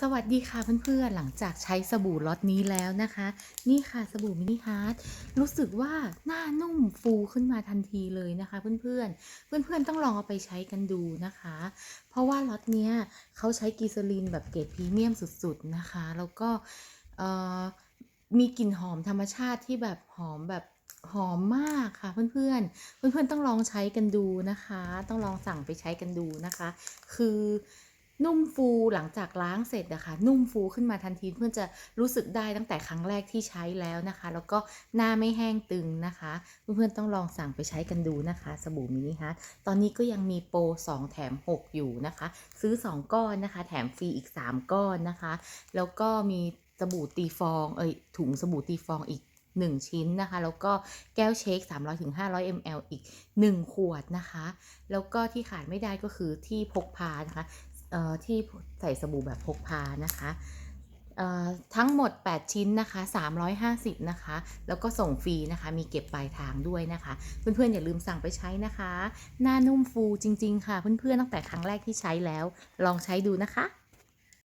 สวัสดีค่ะเพื่อนๆ หลังจากใช้สบู่ล็อตนี้แล้วนะคะ นี่ค่ะสบู่มินิฮาร์ดรู้สึกว่าหน้านุ่มฟูขึ้นมาทันทีเลยนะคะเพื่อนๆ เพื่อนๆ ต้องลองเอาไปใช้กันดูนะคะ เพราะว่าล็อตเนี้ยเขาใช้กีซาลินแบบเกรดพรีเมียมสุดๆนะคะ แล้วก็มีกลิ่นหอมธรรมชาติที่แบบหอมแบบหอมมากค่ะเพื่อนๆเพื่อนๆต้องลองใช้กันดูนะคะ ต้องลองสั่งไปใช้กันดูนะคะ คือ นุ่มฟูหลังจากล้างเสร็จนะคะ นุ่มฟูขึ้นมาทันทีเพื่อนจะรู้สึกได้ตั้งแต่ครั้งแรกที่ใช้แล้วนะคะ แล้วก็หน้าไม่แห้งตึงนะคะ เพื่อนๆต้องลองสั่งไปใช้กันดูนะคะ สบู่มินิฮาร์ดตอนนี้ก็ยังมีโปร2แถม 6 อยู่นะคะ ซื้อ 2 ก้อนนะคะ แถมฟรีอีก 3 ก้อนนะคะ แล้วก็มีสบู่ตีฟองเอ้ยถุงสบู่ตีฟองอีก1 ชิ้นนะคะ แล้วก็แก้วเชค 300-500 ml อีก 1 ขวดนะคะ แล้วก็ที่ขาดไม่ได้ก็คือที่พกพานะคะเอ่อ ที่ใส่สบู่แบบพกพานะคะทั้งหมด 8 ชิ้นนะคะ 350 นะคะ แล้วก็ส่งฟรีนะคะ มีเก็บปลายทางด้วยนะคะ เพื่อนๆ อย่าลืมสั่งไปใช้นะคะ หน้านุ่มฟูจริง ๆ ค่ะ เพื่อนๆ ตั้งแต่ครั้งแรกที่ใช้แล้ว ลองใช้ดูนะคะ